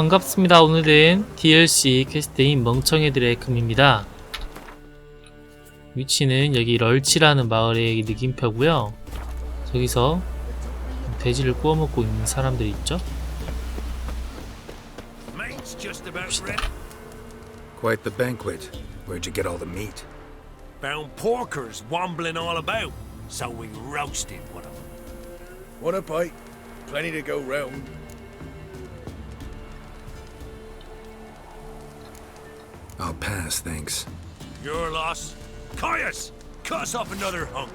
반갑습니다. 오늘은 DLC 퀘스트인 멍청이들의 금입니다. 위치는 여기 럴치라는 마을의 느낌표고요. 저기서 돼지를 구워 먹고 있는 사람들이 있죠. Ready. Quite the banquet. Where'd you get all the meat? Found porkers wambling all about, so we roasted one of them. Want a bite? Plenty to go round. I'll pass, thanks. Your loss. Caius, cut us up another hunk.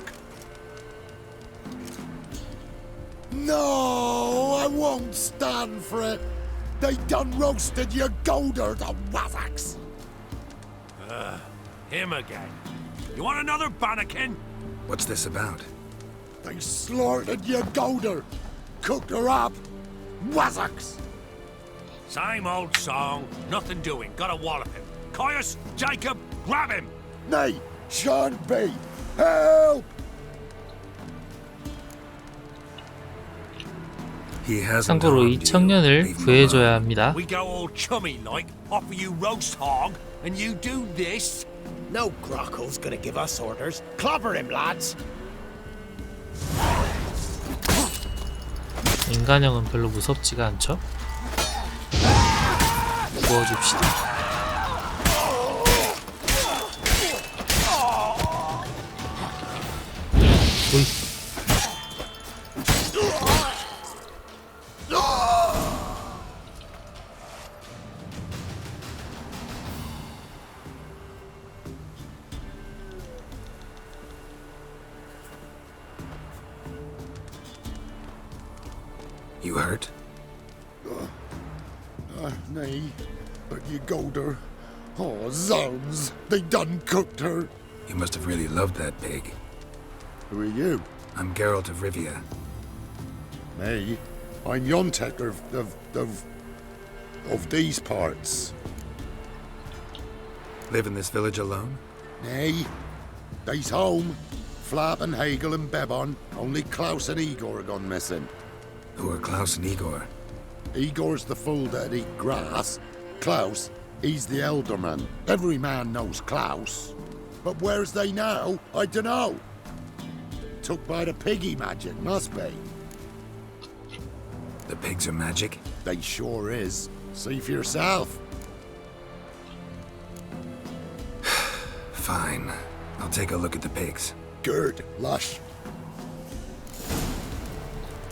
No, I won't stand for it. They done roasted your golder, the wazzocks. Ah, him again. You want another bannikin? What's this about? They slaughtered your golder, cooked her up, wazzocks. Same old song. Nothing doing. Gotta wallop him. Caius, Jacob, grab him. Nay, shan't be. Help! 참고로 이. 청년을 구해줘야. 합니다. We go all chummy like, offer you roast hog, and you do this. No Grocko's gonna give us orders. Clobber him, lads. 인간형은 별로 무섭지가 않죠? 구워줍시다. Your. Oh, zounds, they done cooked her. You must have really loved that pig. Who are you? I'm Geralt of Rivia. Me? I'm Yontek of, of, of, of these parts. Live in this village alone? Nay, they's home. Flap and Hagel and Bebon. Only Klaus and Igor are gone missing. Who are Klaus and Igor? Igor's the fool that eat grass. Klaus, he's the elderman. Every man knows Klaus. But where's they now? I dunno. Took by the piggy magic, must be. The pigs are magic? They sure is. See for yourself. Fine. I'll take a look at the pigs. Good, lush.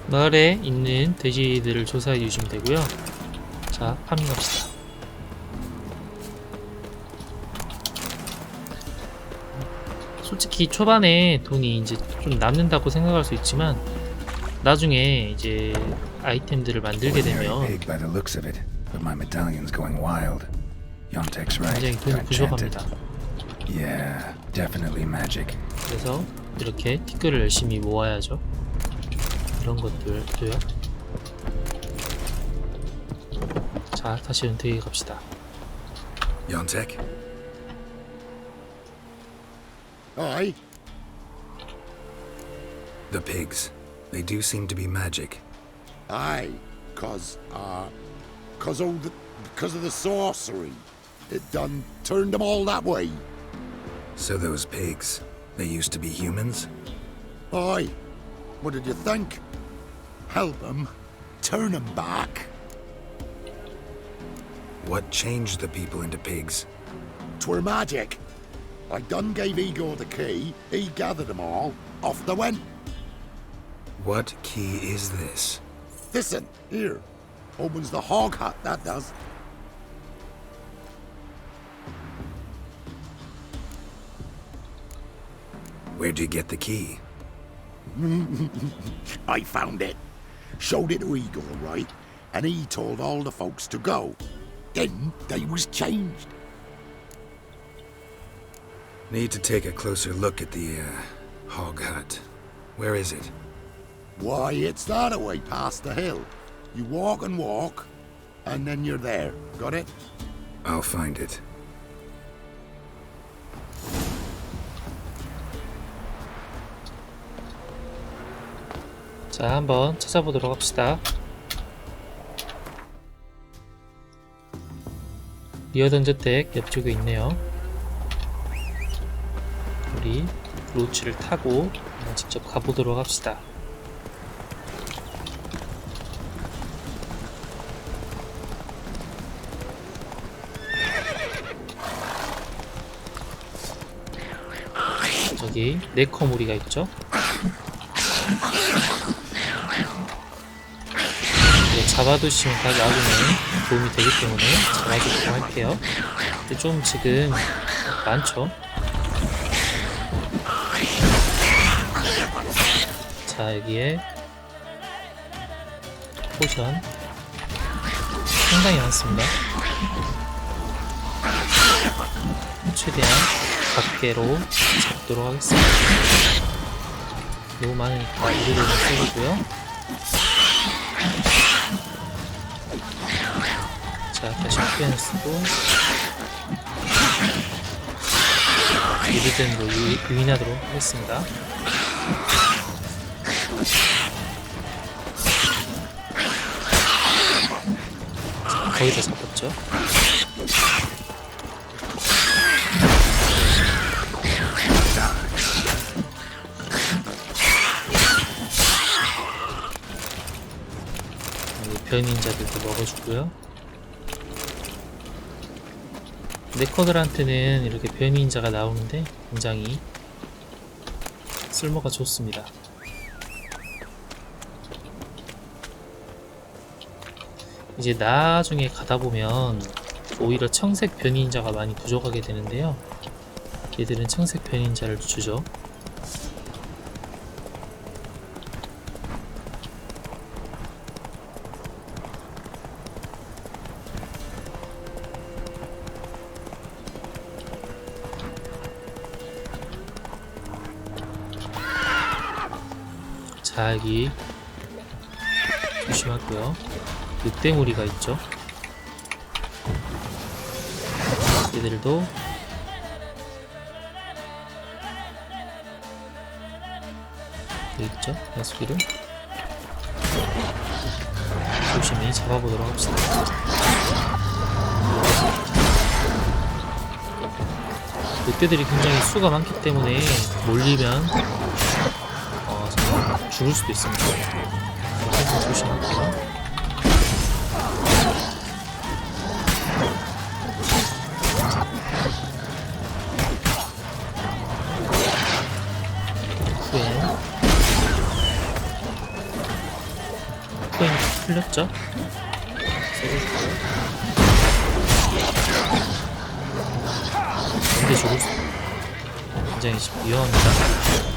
마을에 있는 돼지들을 조사해 주시면 되고요. 자, 파밍합시다. 솔직히 초반에 돈이 이제 좀 남는다고 생각할 수 있지만 나중에 이제 아이템들을 만들게 되면. 굉장히 돈이. 부족합니다. 그래서 이렇게 티끌을 열심히 모아야죠. 이런 것들도요. 자, 다시 은퇴에 갑시다. Yontek? Aye, The pigs. They do seem to be magic. aye. Cause, uh, cause of the, because of the sorcery. It done turned them all that way. So those pigs, they used to be humans? Aye. What did you think? Help them, turn them back. What changed the people into pigs? Twere magic. I done gave Igor the key. He gathered them all. Off they went. What key is this? Listen, here. Opens the hog hut, that does. Where'd you get the key? I found it. Showed it to Igor, right? And he told all the folks to go. Then they was changed. Need to take a closer look at the, uh, hog hut. Where is it? Why, it's that away past the hill. You walk and walk, and then you're there. Got it? I'll find it. 자, 한번 찾아보도록 합시다. 리어 던저택 옆쪽에 있네요. 우리 로치를 타고 직접 가보도록 합시다. 저기 네커무리가 있죠? 이거 잡아두시면 다 나중에 도움이 되기 때문에 잡아두도록 할게요. 근데 좀 지금 많죠? 자 여기에 포션 상당히 많습니다. 최대한 밖으로 잡도록 하겠습니다. 너무 많으니까 우리를 쓰고요. 자 다시 표현을 쓰고 이르든으로 유- 유인하도록 하겠습니다. 거의 다 잡았죠? 변인자들도 먹어주고요. 네커들한테는 이렇게 변인자가 나오는데 굉장히 쓸모가 좋습니다. 이제 나중에 가다 보면 오히려 청색 변인자가 많이 부족하게 되는데요. 얘들은 청색 변인자를 주죠. 자 여기 조심하고요 늑대무리가 있죠 얘들도 여기 있죠 야수기를 조심히 잡아보도록 합시다 늑대들이 굉장히 수가 많기 때문에 몰리면 어, 죽을 수도 있습니다. 조심할게요. 풀렸죠? 근데 죽을 수 굉장히 위험합니다.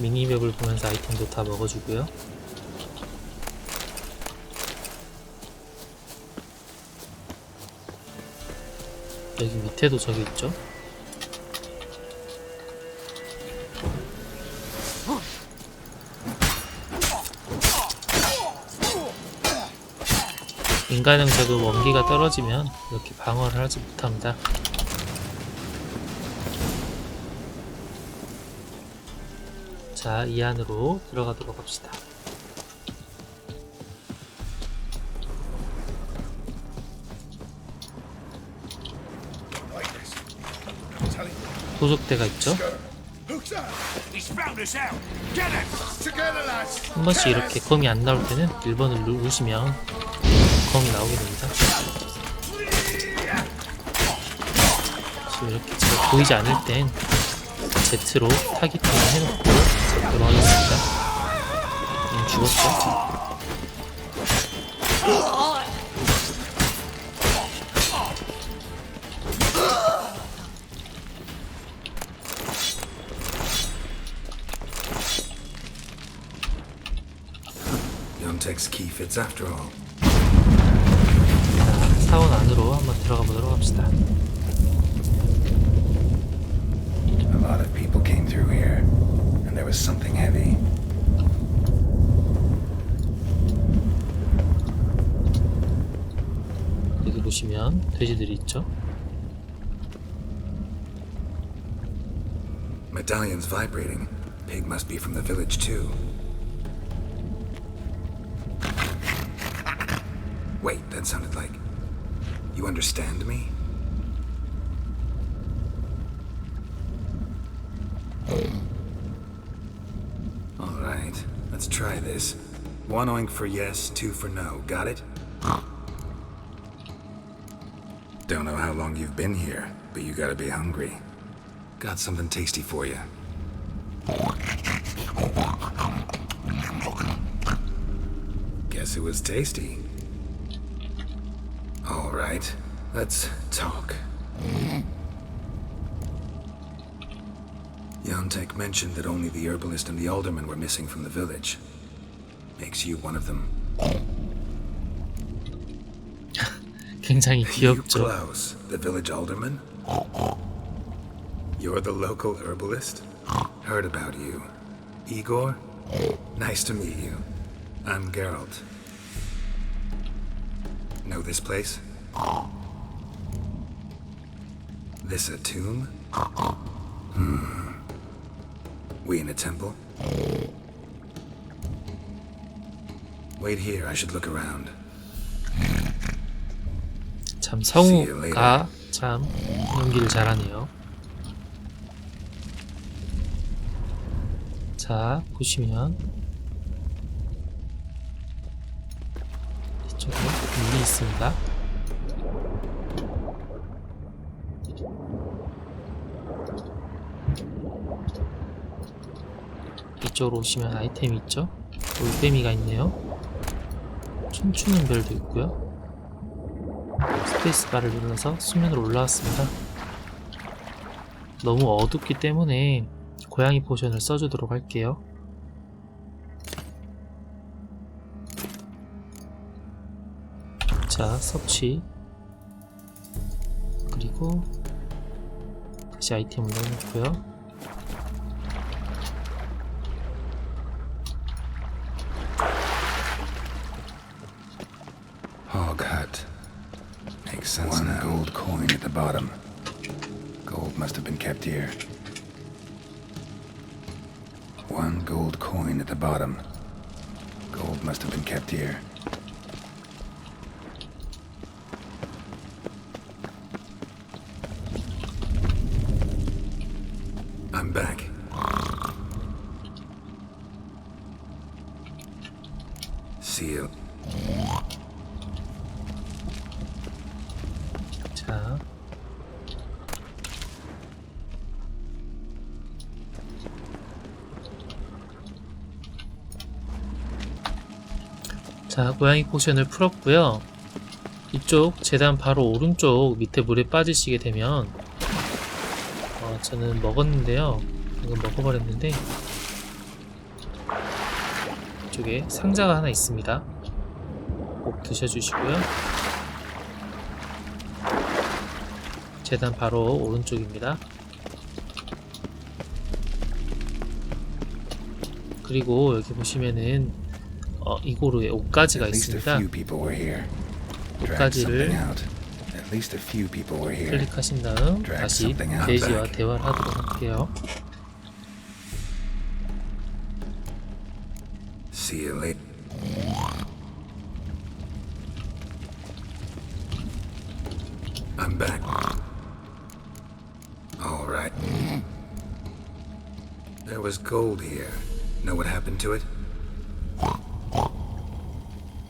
미니맵을 보면서 아이템도 다 먹어주고요. 여기 밑에도 저기 있죠? 인간 형체도 원기가 떨어지면 이렇게 방어를 하지 못합니다. 자, 이 안으로 들어가도록 합시다. 도적대가 있죠? 한 번씩 이렇게 검이 안 나올 때는 1번을 누르시면 검이 나오게 됩니다. 지금 이렇게 제가 보이지 않을 땐 Z로 타깃팅을 해놓고 하겠습니다. 음, 죽었죠? Yontek's key fits after all. 자, 사원 안으로 한번 들어가 보도록 합시다. 보시면 돼지들이 있죠. Medallion's vibrating. Pig must be from the village, too. Wait, that sounded like. You understand me? Alright, let's try this. One oink for yes, two for no. Got it? Don't know how long you've been here, but you gotta be hungry. Got something tasty for you. Guess it was tasty. All right, let's talk. Yontek mentioned that only the herbalist and the alderman were missing from the village. Makes you one of them. 굉장히 You 귀엽죠. Klaus, the village alderman? You're the local herbalist? Heard about you. Igor? Nice to meet you. I'm Geralt. Know this place? This a tomb? Hmm. We in a temple? Wait here, I should look around. 참 성우가 참 연기를 잘하네요. 자 보시면 이쪽에 문이 있습니다. 이쪽으로 오시면 아이템이 있죠? 올빼미가 있네요. 춤추는 별도 있고요. 스페이스바를 눌러서 수면으로 올라왔습니다. 너무 어둡기 때문에 고양이 포션을 써주도록 할게요. 자, 섭취. 그리고 다시 아이템을 넣어놓고요. Makes sense One now. gold coin at the bottom. Gold must have been kept here. One gold coin at the bottom. Gold must have been kept here. 자. 자, 고양이 포션을 풀었고요. 이쪽 재단 바로 오른쪽 밑에 물에 빠지시게 되면 어, 저는 먹었는데요. 이건 먹어버렸는데 이쪽에 상자가 하나 있습니다. 꼭 드셔주시고요. 재단 바로 오른쪽입니다. 그리고 여기 보시면은 어, 이고르의 옷가지가 있습니다. 옷가지를. 클릭하신 다음 다시 돼지와. 대화를 하도록 할게요. I'm back. There was gold here. Know what happened to it?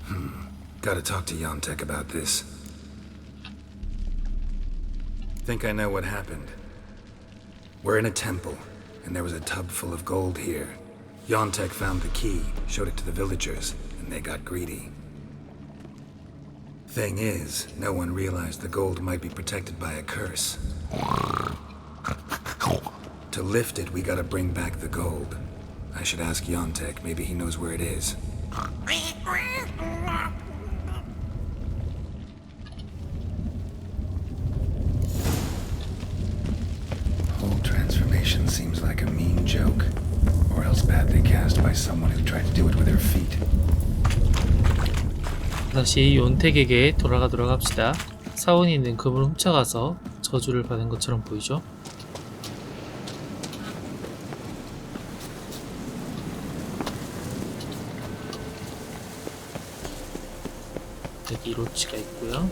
Hmm. Gotta talk to Yontek about this. Think I know what happened. We're in a temple, and there was a tub full of gold here. Yontek found the key, showed it to the villagers, and they got greedy. Thing is, no one realized the gold might be protected by a curse. To lift it, we gotta bring back the gold. I should ask Yontek, maybe he knows where it is. Whole transformation seems like a mean joke, or else badly cast by someone who tried to do it with their feet. 다시 윤택에게 돌아가도록 합시다. 사원이 있는 금을 훔쳐가서 저주를 받은 것처럼 보이죠? 로치가 있고요.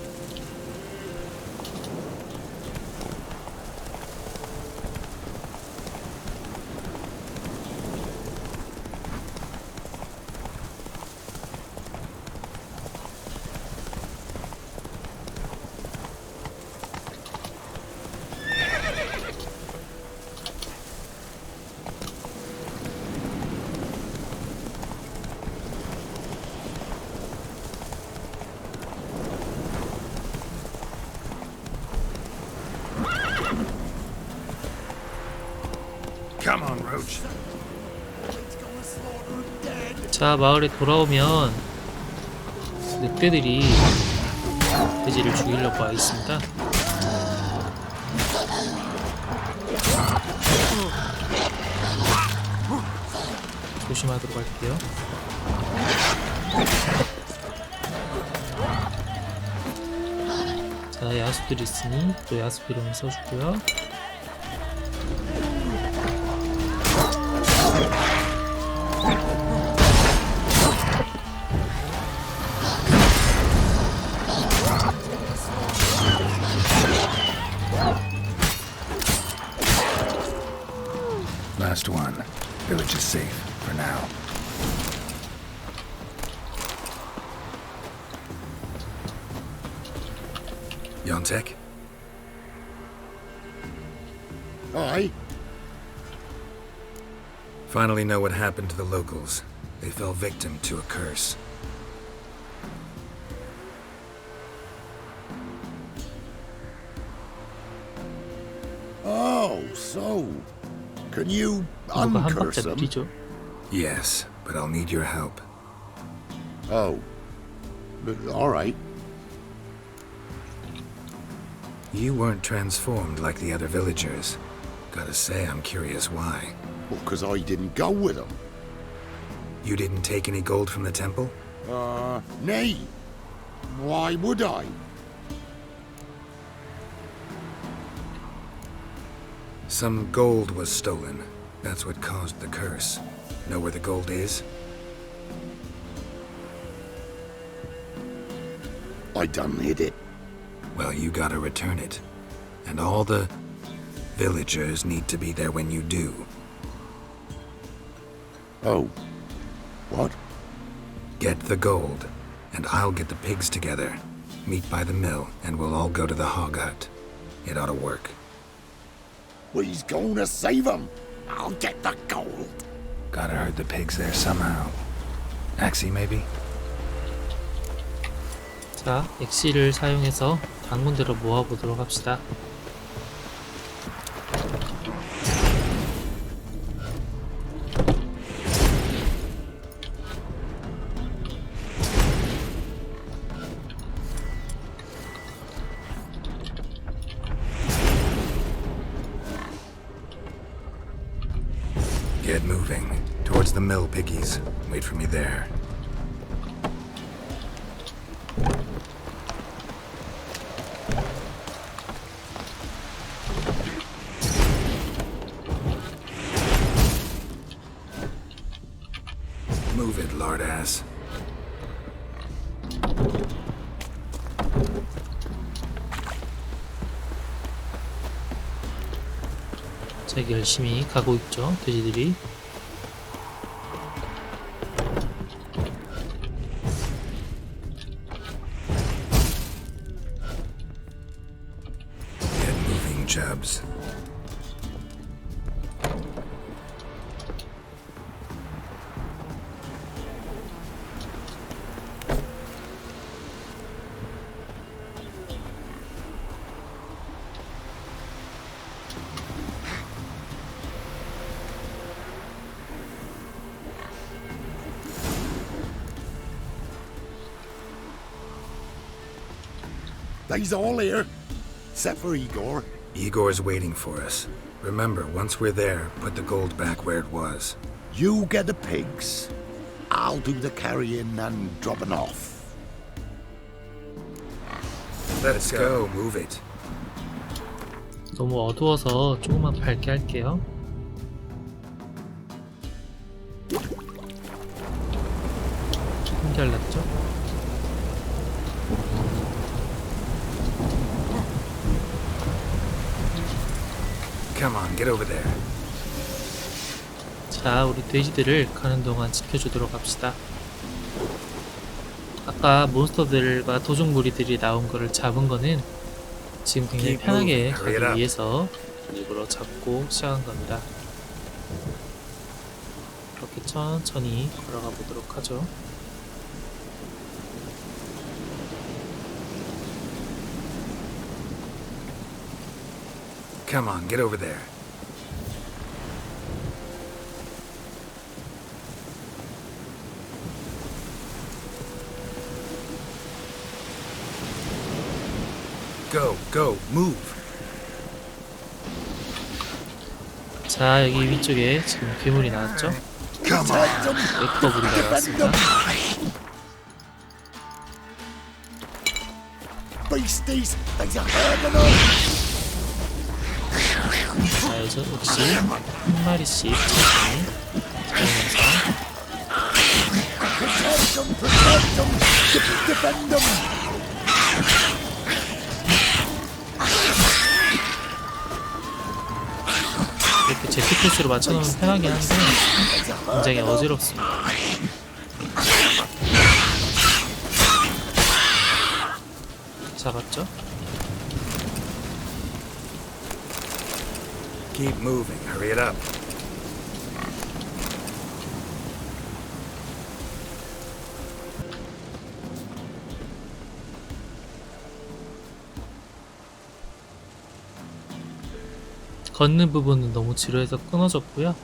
자 마을에 돌아오면 늑대들이 돼지를 죽이려고 와 있습니다. 조심하도록 할게요. 자 야수들 있으니 또 야수 이름을 써주고요. know what happened to the locals. They fell victim to a curse. Oh, so. Can you uncurse them? Yes, but I'll need your help. Oh. All right. You weren't transformed like the other villagers. Gotta say, I'm curious why. Well, because I didn't go with them. You didn't take any gold from the temple? Uh, nay. Why would I? Some gold was stolen. That's what caused the curse. Know where the gold is? I done hid it. Well, you gotta return it. And all the villagers need to be there when you do. Oh. What? Get the gold, and I'll get the pigs together. Meet by the mill, and we'll all go to the hog hut. It ought to work. We's gonna save them. I'll get the gold. Gotta herd the pigs there somehow. Axie, maybe? 자, 엑시를 사용해서 당군대로 모아보도록 합시다. Get moving. Towards the mill, piggies. Wait for me there. 자, 여기 열심히 가고 있죠, 돼지들이. Chubs. They's all here. Except for Igor. Igor's waiting for us. Remember, once we're there, put the gold back where it was. You get the pigs. I'll do the carrying and dropping off. Let's go. Move it. 너무 어두워서 조금만 밝게 할게요. 한결났죠? Come on, get over there. 자, 우리 돼지들을 가는 동안 지켜주도록 합시다. 아까 몬스터들과 도둑무리들이 나온 거를 잡은 거는 지금 굉장히 편하게. 가기. 위해서 일부러 잡고 시작한 겁니다. 이렇게 천천히 걸어가 보도록 하죠. Come on, get over there. Go, go, move. 자, 여기 위쪽에 지금 괴물이 나왔죠? Come on. 웨퍼물이 나왔습니다. Beasties, there's a herd 여기서 역시 한 마리씩 천천히 them. 이렇게 제트패스로 맞춰놓으면 편하긴 한데 굉장히 어지럽습니다. 잡았죠? Keep moving. Hurry it up. 걷는 부분은 너무 지루해서 끊어졌고요.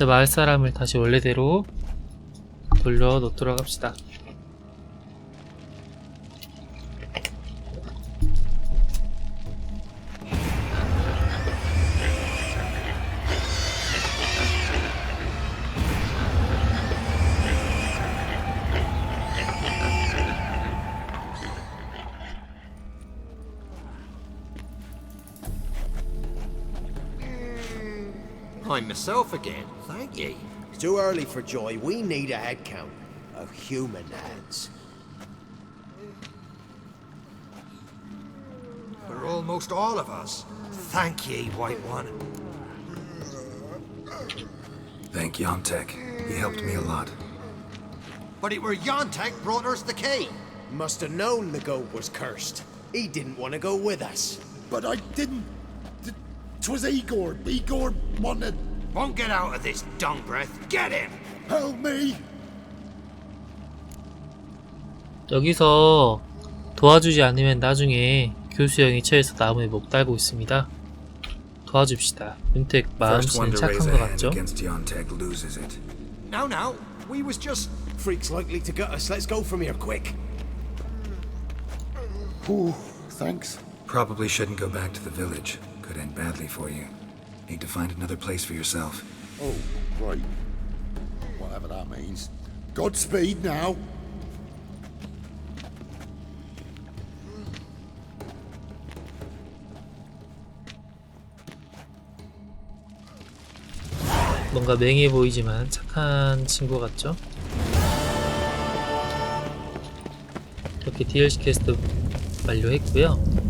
제 마을 사람을 다시 원래대로 돌려 놓도록 합시다. Myself again, thank ye. It's too early for joy. We need a head count of human heads. For almost all of us. Thank ye, White One. Thank Yontek. He helped me a lot. But it were Yontek brought us the key. Must have known the goat was cursed. He didn't want to go with us. But I didn't. Twas Igor. Igor wanted. Won't get out of this dung breath. Get him! Help me! 여기서 도와주지 않으면 나중에 교수 형이 처해서 나무에 목 달고 있습니다. 도와줍시다. 윤택 First one 마음씨는 to raise 착한 a 것 hand 같죠? against Yontek loses it. No, no. We was just. Freak's likely to gut us. Let's go from here quick. Ooh, thanks. Probably shouldn't go back to the village. Could end badly for you. Need to find another place for yourself. Oh, right. Whatever that means. Godspeed now. 뭔가 맹해 보이지만 착한 친구 같죠? 이렇게 DLC 퀘스트 완료했고요.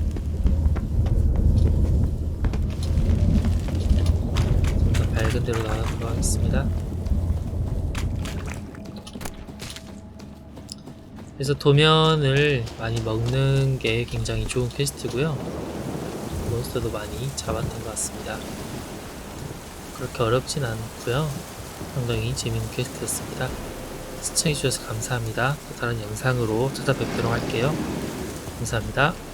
데로 나가도록 하겠습니다. 그래서 도면을 많이 먹는 게 굉장히 좋은 퀘스트고요. 몬스터도 많이 잡았던 것 같습니다. 그렇게 어렵진 않고요. 상당히 재밌는 퀘스트였습니다. 시청해주셔서 감사합니다. 또 다른 영상으로 찾아뵙도록 할게요. 감사합니다.